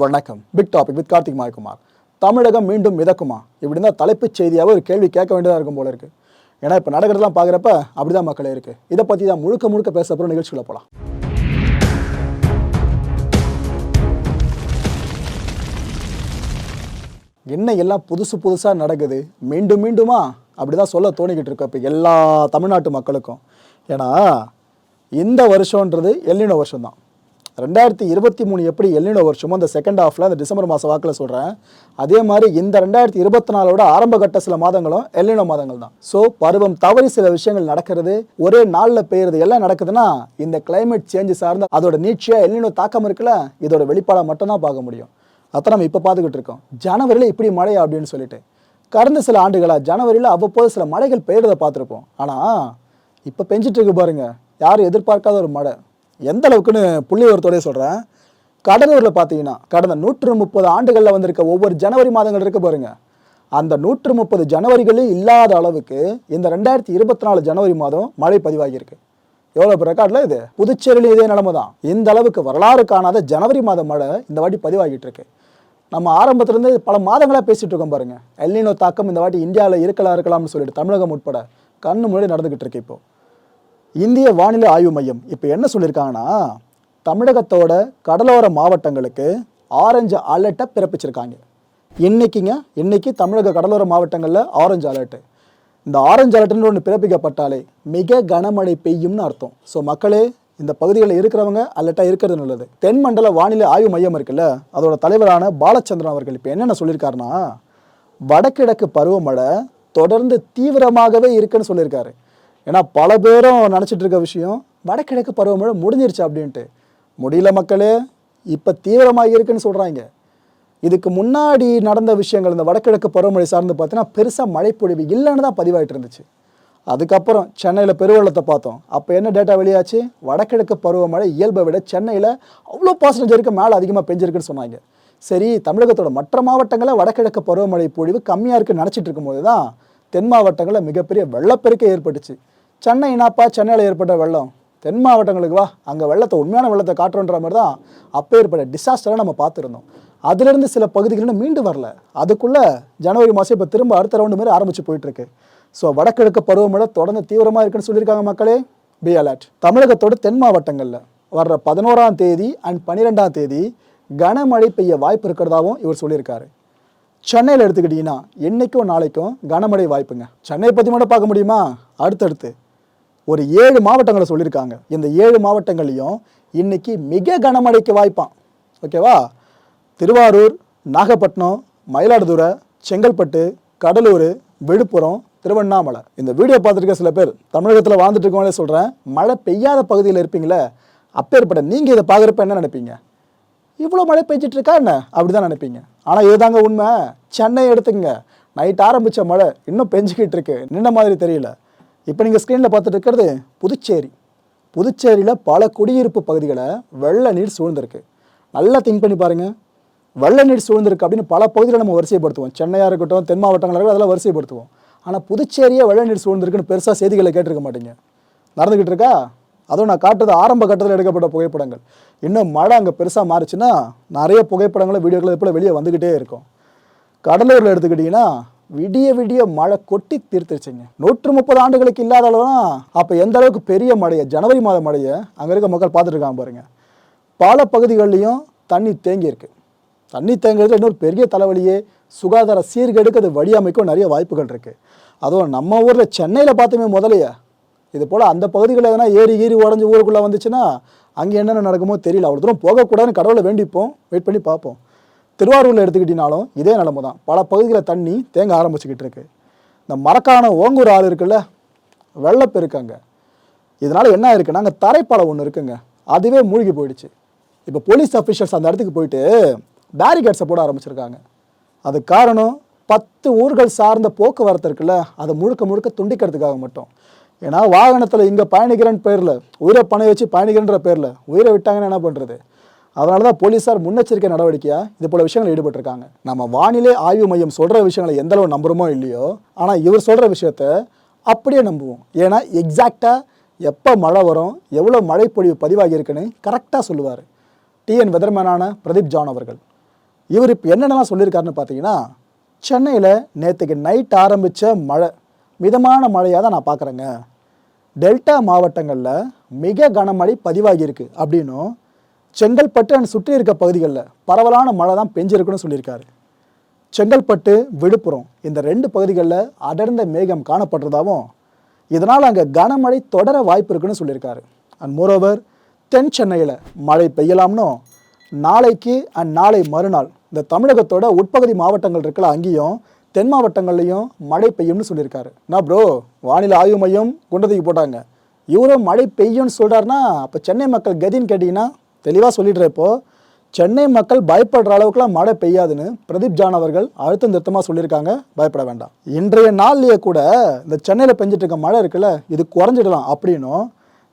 வணக்கம். Big topic with Karthik Mayakumar. Tamilagam மீண்டும் மிதக்குமா? இப்படி தான் தலைப்புச் செய்தியாக ஒரு கேள்வி கேட்க வேண்டியதாக இருக்கும் போல இருக்கு. ஏன்னா இப்போ நடக்கிறதெல்லாம் பார்க்குறப்ப அப்படிதான் மக்களே இருக்கு. இதை பற்றி தான் முழுக்க முழுக்க பேச போகிற நிகழ்ச்சிகளை போகலாம் என்ன எல்லாம் புதுசு புதுசாக நடக்குது? மீண்டும் மீண்டுமா? அப்படி தான் சொல்ல தோணிக்கிட்டு இருக்கு இப்போ எல்லா தமிழ்நாட்டு மக்களுக்கும். ஏன்னா இந்த வருஷன்றது எல்லினோ வருஷம் தான் ரெண்டாயிரத்தி இருபத்தி மூணு எப்படி எல்லினோ வருஷமோ அந்த செகண்ட் ஹாஃபில் அந்த டிசம்பர் மாதம் வாக்கில் சொல்கிறேன் அதே மாதிரி இந்த ரெண்டாயிரத்தி இருபத்தி நாலோட ஆரம்ப கட்ட சில மாதங்களும் எல்லினோ மாதங்கள் தான். ஸோ பருவம் தவறி சில விஷயங்கள் நடக்கிறது ஒரே நாளில் பெய்யுறது எல்லாம் நடக்குதுன்னா இந்த கிளைமேட் சேஞ்ச் சார்ந்த அதோட நீட்சியாக எல்லினோ தாக்கம் இருக்குல்ல இதோட வெளிப்பாடாக மட்டும்தான் பார்க்க முடியும். அதை நம்ம இப்போ பார்த்துக்கிட்டு இருக்கோம். ஜனவரியில் இப்படி மழையா அப்படின்னு சொல்லிட்டு. கடந்த சில ஆண்டுகளாக ஜனவரியில் அவ்வப்போது சில மழைகள் பெய்யறதை பார்த்துருப்போம். ஆனால் இப்போ பெஞ்சிட்டு இருக்கு யாரும் எதிர்பார்க்காத ஒரு மழை. எந்த அளவுக்குன்னு புள்ளி விவரத்தோடய சொல்கிறேன் கடலூரில் பார்த்தீங்கன்னா கடந்த நூற்று முப்பது ஆண்டுகளில் வந்திருக்க ஒவ்வொரு ஜனவரி மாதங்கள் இருக்க பாருங்க. அந்த நூற்று முப்பது ஜனவரிகளில் இல்லாத அளவுக்கு இந்த ரெண்டாயிரத்தி இருபத்தி நாலு ஜனவரி மாதம் மழை பதிவாகியிருக்கு. எவ்வளோ ரெக்கார்டில் இது? புதுச்சேரியில் இதே நிலமை தான். இந்த அளவுக்கு வரலாறு காணாத ஜனவரி மாத மழை இந்த வாட்டி பதிவாகிட்டு இருக்கு. நம்ம ஆரம்பத்திலேருந்து பல மாதங்களாக பேசிகிட்டு இருக்கோம் பாருங்கள் எல்லினோ தாக்கம் இந்த வாட்டி இந்தியாவில் இருக்கலாம் இருக்கலாம்னு சொல்லிட்டு தமிழகம் உட்பட கண்ணு முன்னாடி நடந்துக்கிட்டு இருக்கு இப்போது இந்திய வானிலை ஆய்வு மையம் இப்போ என்ன சொல்லியிருக்காங்கன்னா தமிழகத்தோட கடலோர மாவட்டங்களுக்கு ஆரஞ்சு அலர்ட்டை பிறப்பிச்சிருக்காங்க. இன்னைக்குங்க இன்னைக்கு தமிழக கடலோர மாவட்டங்களில் ஆரஞ்சு அலர்ட்டு இந்த ஆரஞ்சு அலர்ட்னு ஒன்று பிறப்பிக்கப்பட்டாலே மிக கனமழை பெய்யும்னு அர்த்தம். ஸோ மக்களே இந்த பகுதிகளில் இருக்கிறவங்க அலர்ட்டாக இருக்கிறது நல்லது. தென்மண்டல வானிலை ஆய்வு மையம் இருக்குல்ல அதோட தலைவரான பாலச்சந்திரன் அவர்கள் இப்போ என்னென்ன சொல்லியிருக்காருன்னா வடகிழக்கு பருவமழை தொடர்ந்து தீவிரமாகவே இருக்குன்னு சொல்லியிருக்காரு ஏன்னா பல பேரும் நினச்சிட்டு இருக்க விஷயம் வடகிழக்கு பருவமழை முடிஞ்சிருச்சு அப்படின்ட்டு. முடியல மக்களே இப்போ தீவிரமாக இருக்குன்னு சொல்கிறாங்க இதுக்கு முன்னாடி நடந்த விஷயங்கள் இந்த வடகிழக்கு பருவமழை சார்ந்து பார்த்தீங்கன்னா பெருசாக மழைப்பொழிவு இல்லைன்னு தான் பதிவாயிட்டு இருந்துச்சு. அதுக்கப்புறம் சென்னையில் பெருவெள்ளத்தை பார்த்தோம். அப்போ என்ன டேட்டா வெளியாச்சு? வடகிழக்கு பருவமழை இயல்பை விட சென்னையில் அவ்வளோ பர்சன்டேஜ் மேலே அதிகமாக பெஞ்சிருக்குன்னு சொன்னாங்க. சரி தமிழகத்தோட மற்ற மாவட்டங்களில் வடகிழக்கு பருவமழை பொழிவு கம்மியாக இருக்குன்னு நினச்சிட்டு இருக்கும்போது தான் தென் மாவட்டங்களில் மிகப்பெரிய வெள்ளப்பெருக்கை ஏற்பட்டுச்சு. சென்னை சென்னையில் ஏற்பட்ட வெள்ளம். தென் மாவட்டங்களுக்கு வா அங்கே வெள்ளத்தை உண்மையான வெள்ளத்தை காட்டுறோன்ற மாதிரி தான் அப்போ ஏற்பட்ட டிசாஸ்டரை நம்ம பார்த்துருந்தோம். அதுலேருந்து சில பகுதிகளும் மீண்டு வரல. அதுக்குள்ளே ஜனவரி மாதம் இப்போ திரும்ப அடுத்த ரவுண்டு மாதிரி ஆரம்பிச்சு போயிட்டுருக்கு. ஸோ வடகிழக்கு பருவமழை தொடர்ந்து தீவிரமாக இருக்குன்னு சொல்லியிருக்காங்க மக்களே. பி அலர்ட் தமிழகத்தோட தென் மாவட்டங்களில் வர்ற பதினோராம் தேதி அண்ட் பன்னிரெண்டாம் தேதி கனமழை பெய்ய வாய்ப்பு இருக்கிறதாவும் இவர் சொல்லியிருக்காரு. சென்னையில் எடுத்துக்கிட்டிங்கன்னா என்றைக்கும் நாளைக்கும் கனமழை வாய்ப்புங்க. சென்னை பற்றி மட்டும் பார்க்க முடியுமா? அடுத்தடுத்து. ஒரு ஏழு மாவட்டங்களை சொல்லியிருக்காங்க. இந்த ஏழு மாவட்டங்களையும் இன்னைக்கு மிக கனமழைக்கு வாய்ப்பான். ஓகேவா திருவாரூர் நாகப்பட்டினம் மயிலாடுதுறை செங்கல்பட்டு கடலூர் விழுப்புரம் திருவண்ணாமலை. இந்த வீடியோ பார்த்துருக்க சில பேர் தமிழகத்தில் வாழ்ந்துட்டு இருக்கவங்களே சொல்கிறேன் மழை பெய்யாத பகுதியில் இருப்பீங்களே அப்பேற்பட்ட நீங்கள் இதை பார்க்குறப்ப என்ன நினைப்பீங்க? இவ்வளோ மழை பெஞ்சிட்டு இருக்கா என்ன? அப்படி தான் நினைப்பீங்க. ஆனால் இதுதாங்க உண்மை. சென்னை எடுத்துங்க நைட் ஆரம்பித்த மழை இன்னும் பெஞ்சிக்கிட்டு இருக்கு. நின்ன மாதிரி தெரியல. இப்போ நீங்கள் ஸ்க்ரீனில் பார்த்துட்டு இருக்கிறது புதுச்சேரி. புதுச்சேரியில் பல குடியிருப்பு பகுதிகளை வெள்ள நீர் சூழ்ந்திருக்கு. நல்லா திங்க் பண்ணி பாருங்கள் வெள்ள நீர் சூழ்ந்திருக்கு அப்படின்னு பல பகுதிகளை நம்ம வரிசைப்படுத்துவோம். சென்னையாக இருக்கட்டும் தென் மாவட்டங்களாக இருக்கட்டும் அதெல்லாம் வரிசைப்படுத்துவோம். ஆனால் புதுச்சேரியே வெள்ள நீர் சூழ்ந்திருக்குன்னு பெருசாக செய்திகளை கேட்டிருக்க மாட்டீங்க. நடந்துக்கிட்டு இருக்கா? அதுவும் நான் காட்டுறது ஆரம்ப கட்டத்தில் எடுக்கப்பட்ட புகைப்படங்கள். இன்னும் மழை அங்கே பெருசாக மாறிச்சுன்னா நிறைய புகைப்படங்களும் வீடியோக்களும் இப்போ வெளியே வந்துக்கிட்டே இருக்கும். கடலூரில் எடுத்துக்கிட்டிங்கன்னா விடிய விடிய மழை கொட்டி தீர்த்துருச்சுங்க. நூற்று முப்பது ஆண்டுகளுக்கு இல்லாத அளவுனா அப்போ எந்த அளவுக்கு பெரிய மழையை ஜனவரி மாத மழையை அங்கே இருக்க மக்கள் பார்த்துட்டு இருக்காங்க பாருங்க. பல பகுதிகள்லையும் தண்ணி தேங்கியிருக்கு. தண்ணி தேங்குறதுல இன்னொரு பெரிய தலைவலியே சுகாதார சீர்கேடுக்கு அது வழியமைக்கும் நிறைய வாய்ப்புகள் இருக்குது அதுவும் நம்ம ஊரில் சென்னையில் பார்த்துமே முதலையே இது போல் அந்த பகுதிகளில் எதனா ஏறி கீறி உடஞ்சி ஊருக்குள்ளே வந்துச்சுன்னா அங்கே என்னென்ன நடக்குமோ தெரியல. அவ்வளோ தூரம் போகக்கூடாதுன்னு கடவுளை வேண்டிப்போம். வெயிட் பண்ணி பார்ப்போம். திருவாரூரில் எடுத்துக்கிட்டினாலும் இதே நிலமை தான் பல பகுதிகளில் தண்ணி தேங்க ஆரம்பிச்சுக்கிட்டு இருக்கு இந்த மரக்கான ஓங்கூர் ஆறு இருக்குல்ல வெள்ளப்பெருக்கு அங்கே. இதனால் என்ன இருக்குன்னா அங்கே தரைப்பாலம் ஒன்று இருக்குங்க. அதுவே மூழ்கி போயிடுச்சு. இப்போ போலீஸ் அஃபிஷியல்ஸ் அந்த இடத்துக்கு போயிட்டு பேரிகேட்ஸை போட ஆரம்பிச்சிருக்காங்க. அது காரணம் பத்து ஊர்கள் சார்ந்த போக்குவரத்து இருக்குல்ல அதை முழுக்க முழுக்க துண்டிக்கிறதுக்காக மட்டும். ஏன்னா வாகனத்தில் இங்கே பயணிக்கிறேன்னு பேரில் உயிரை பணம் வச்சு பயணிக்கிறன்ற பேரில் உயிரை விட்டாங்கன்னா என்ன பண்ணுறது அதனால தான் போலீஸார் முன்னெச்சரிக்கை நடவடிக்கையாக இது போல விஷயங்கள் ஈடுபட்டிருக்காங்க. நம்ம வானிலை ஆய்வு மையம் சொல்கிற விஷயங்களை எந்த அளவு நம்புறோமோ இல்லையோ ஆனால் இவர் சொல்கிற விஷயத்த அப்படியே நம்புவோம். ஏன்னா எக்ஸாக்டாக எப்போ மழை வரும் எவ்வளோ மழைப்பொழிவு பதிவாகி இருக்குன்னு கரெக்டாக சொல்லுவார். டிஎன் வெதர்மேனான பிரதீப் ஜான் அவர்கள். இவர் இப்போ என்னென்னலாம் சொல்லியிருக்காருன்னு பார்த்தீங்கன்னா சென்னையில் நேற்றுக்கு நைட் ஆரம்பித்த மழை மிதமான மழையாக தான் நான் பார்க்குறேங்க டெல்டா மாவட்டங்களில் மிக கனமழை பதிவாகியிருக்கு அப்படின்னும் செங்கல்பட்டு அண்ட் சுற்றி இருக்க பகுதிகளில் பரவலான மழை தான் பெஞ்சிருக்குன்னு சொல்லியிருக்காரு. செங்கல்பட்டு விழுப்புரம் இந்த ரெண்டு பகுதிகளில் அடர்ந்த மேகம் காணப்படுறதாகவும் இதனால் அங்கே கனமழை தொடர வாய்ப்பு இருக்குன்னு சொல்லியிருக்காரு. அண்ட் மோரோவர் தென் சென்னையில் மழை பெய்யலாம்னோ நாளைக்கு அண்ட் நாளை மறுநாள் இந்த தமிழகத்தோட உட்பகுதி மாவட்டங்கள் இருக்கல அங்கேயும் தென் மாவட்டங்கள்லையும் மழை பெய்யும்னு சொல்லியிருக்காரு. நான் ப்ரோ வானிலை ஆய்வு மையம் குண்டத்துக்கு போட்டாங்க. இவரும் மழை பெய்யும்னு சொல்கிறாருன்னா அப்போ சென்னை மக்கள் கதின்னு கேட்டிங்கன்னா தெளிவாக சொல்லிடுற இப்போ சென்னை மக்கள் பயப்படுற அளவுக்குலாம் மழை பெய்யாதுன்னு பிரதீப் ஜான் அவர்கள் அழுத்தம் திருத்தமாக சொல்லியிருக்காங்க. பயப்பட வேண்டாம். இன்றைய நாள்லேயே கூட இந்த சென்னையில் பெஞ்சிட்டு இருக்க மழை இருக்குல்ல இது குறைஞ்சிடலாம் அப்படின்னும்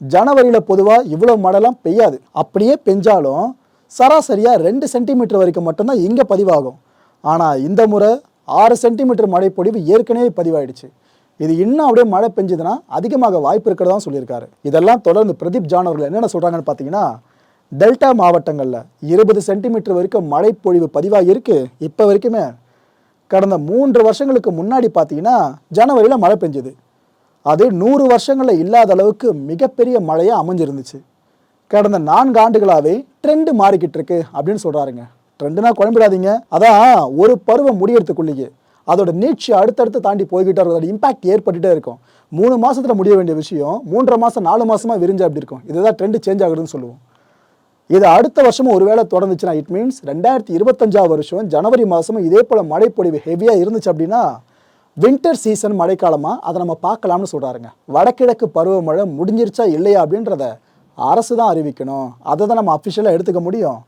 ஜனவரியில் பொதுவாக இவ்வளோ மழைலாம் பெய்யாது. அப்படியே பெஞ்சாலும் சராசரியாக ரெண்டு சென்டிமீட்டர் வரைக்கும் மட்டும்தான் இங்கே பதிவாகும். ஆனால் இந்த முறை ஆறு சென்டிமீட்டர் மழை பொழிவு ஏற்கனவே பதிவாயிடுச்சு. இது இன்னும் அப்படியே மழை பெஞ்சதுன்னா அதிகமாக வாய்ப்பு இருக்கிறதா சொல்லியிருக்காரு. இதெல்லாம் தொடர்ந்து பிரதீப் ஜான் அவர்கள் என்னென்ன சொல்கிறாங்கன்னு பார்த்தீங்கன்னா டெல்டா மாவட்டங்களில் இருபது சென்டிமீட்டர் வரைக்கும் மழைப்பொழிவு பொழிவு பதிவாகி இருக்கு இப்போ வரைக்குமே கடந்த மூன்று வருஷங்களுக்கு முன்னாடி பார்த்தீங்கன்னா ஜனவரியில் மழை பெஞ்சது. அது நூறு வருஷங்களில் இல்லாத அளவுக்கு மிகப்பெரிய மழையாக அமைஞ்சிருந்துச்சு. கடந்த நான்கு ஆண்டுகளாகவே ட்ரெண்டு மாறிக்கிட்டு இருக்கு அப்படின்னு சொல்கிறாருங்க ட்ரெண்டுனா குழம்பிடாதீங்க. அதான் ஒரு பருவம் முடியறதுக்குள்ளேயே அதோட நீட்சி அடுத்தடுத்து தாண்டி போய்கிட்டே இருக்கும் அதோட இம்பாக்ட் ஏற்பட்டுட்டே இருக்கும். மூணு மாதத்தில் முடிய வேண்டிய விஷயம் மூன்றரை மாதம் நாலு மாதமாக விரிஞ்சு அப்படி இருக்கும்? இதுதான் ட்ரெண்டு சேஞ்ச் ஆகுதுன்னு சொல்லுவோம். இது அடுத்த வருஷமும் ஒருவேளை தொடர்ந்துச்சுன்னா இட் மீன்ஸ் ரெண்டாயிரத்தி இருபத்தஞ்சாவது வருஷம் ஜனவரி மாதமும் இதே போல் மழைப்பொழிவு ஹெவியாக இருந்துச்சு அப்படின்னா வின்டர் சீசன் மழைக்காலமாக அதை நம்ம பார்க்கலாம்னு சொல்கிறாருங்க வடகிழக்கு பருவமழை முடிஞ்சிருச்சா இல்லையா அப்படின்றத அரசு தான் அறிவிக்கணும். அதை தான் நம்ம அஃபிஷியலாக எடுத்துக்க முடியும்.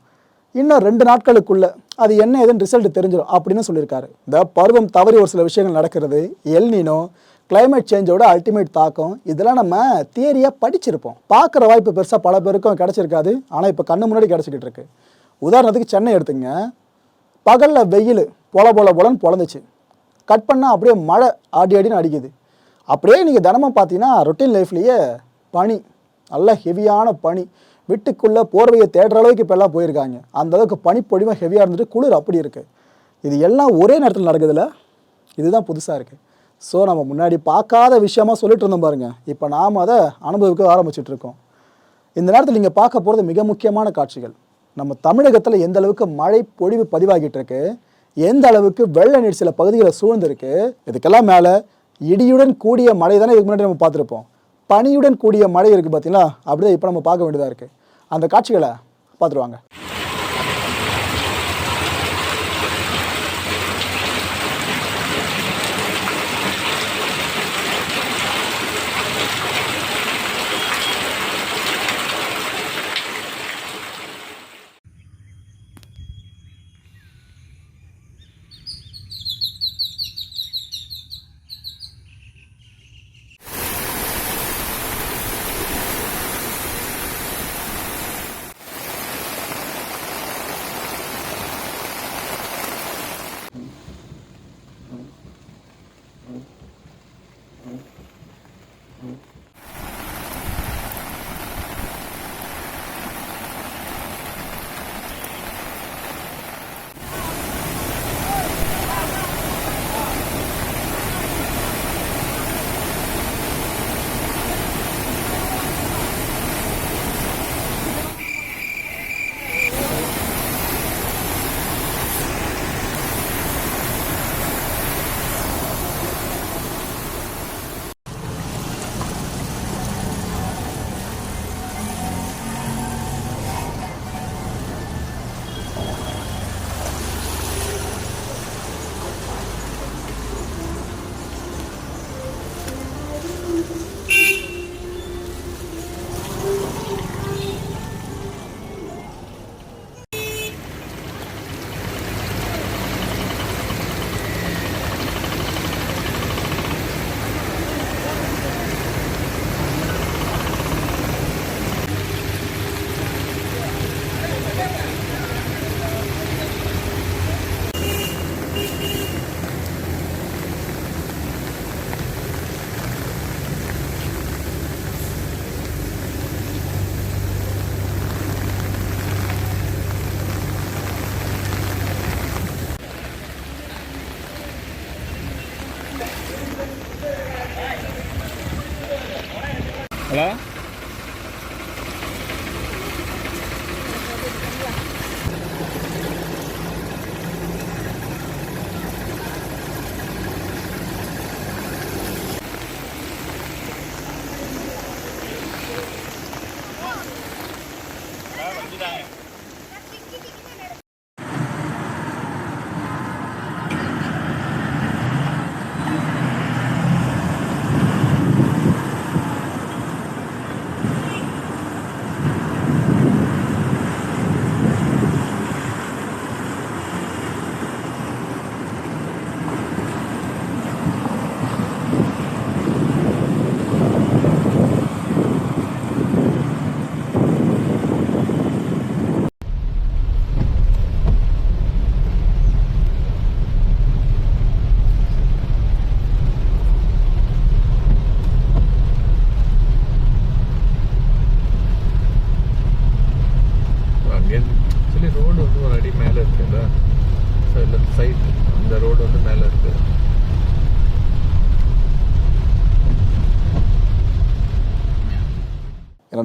இன்னும் ரெண்டு நாட்களுக்குள்ளே அது என்ன ஏதுன்னு ரிசல்ட் தெரிஞ்சிடும் அப்படின்னு சொல்லியிருக்காரு. இந்த பருவம் தவறி ஒரு சில விஷயங்கள் நடக்கிறது எல்னினோ கிளைமேட் சேஞ்சோட அல்டிமேட் தாக்கம் இதெல்லாம் நம்ம தியரியாக படிச்சிருப்போம். பார்க்குற வாய்ப்பு பெருசாக பல பேருக்கும் கிடச்சிருக்காது. ஆனால் இப்போ கண்ணு முன்னாடி கிடச்சிக்கிட்டு இருக்கு. உதாரணத்துக்கு சென்னை எடுத்துங்க. பகலில் வெயில் பொல பொல பொலன்னு பொழந்துச்சு கட் பண்ணால் அப்படியே மழை ஆடி ஆடின்னு அடிக்குது. அப்படியே நீங்கள் தினமும் பார்த்தீங்கன்னா ரொட்டீன் லைஃப்லேயே பனி நல்ல ஹெவியான பனி வீட்டுக்குள்ளே போர்வையை தேடுற அளவுக்கு இப்போ எல்லாம் போயிருக்காங்க. அந்த அளவுக்கு பனிப்பொழிவும் ஹெவியாக இருந்துட்டு குளிர் அப்படி இருக்குது இது எல்லாம் ஒரே நேரத்தில் நடக்குதுல்ல? இதுதான் புதுசாக இருக்குது ஸோ நம்ம முன்னாடி பார்க்காத விஷயமா சொல்லிட்டு இருந்தோம் பாருங்க. இப்போ நாம் அதை அனுபவிக்க ஆரம்பிச்சுட்டு இருக்கோம். இந்த நேரத்தில் நீங்கள் பார்க்க போகிறது மிக முக்கியமான காட்சிகள். நம்ம தமிழகத்தில் எந்த அளவுக்கு மழை பொழிவு பதிவாகிட்டு இருக்கு எந்த அளவுக்கு வெள்ள நீர் சில பகுதிகளை சூழ்ந்திருக்கு இதுக்கெல்லாம் மேலே இடியுடன் கூடிய மழை தானே இதுக்கு முன்னாடி நம்ம பார்த்துருப்போம். பனியுடன் கூடிய மழை இருக்குது பார்த்தீங்களா அப்படியே இப்போ நம்ம பார்க்க வேண்டியதாக இருக்குது அந்த காட்சிகளை பார்த்துருவாங்க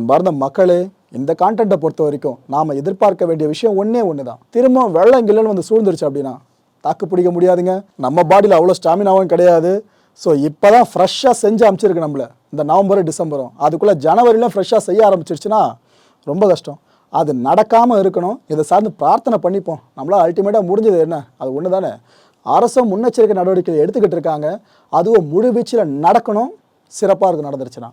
அன்பார்ந்த மக்களே இந்த கான்டென்ட்டை பொறுத்த வரைக்கும் நாம் எதிர்பார்க்க வேண்டிய விஷயம் ஒன்றே ஒன்று தான் திரும்ப வெள்ளம் கிள்ளன்னு வந்து சூழ்ந்துருச்சு அப்படின்னா தாக்கு பிடிக்க முடியாதுங்க. நம்ம பாடியில் அவ்வளோ ஸ்டாமினாவும் கிடையாது. ஸோ இப்போ தான் ஃப்ரெஷ்ஷாக செஞ்சு அமைச்சிருக்கு நம்மளை. இந்த நவம்பரும் டிசம்பரும். அதுக்குள்ளே ஜனவரியிலும் ஃப்ரெஷ்ஷாக செய்ய ஆரம்பிச்சிருச்சுன்னா ரொம்ப கஷ்டம். அது நடக்காமல் இருக்கணும். இதை சார்ந்து பிரார்த்தனை பண்ணிப்போம். நம்மளால் அல்டிமேட்டாக முடிஞ்சது என்ன? அது ஒன்று தானே அரசும் முன்னெச்சரிக்கை நடவடிக்கைகள் எடுத்துக்கிட்டு இருக்காங்க. அதுவும் முழு வீச்சில் நடக்கணும். சிறப்பாக இருக்கு நடந்துருச்சுன்னா.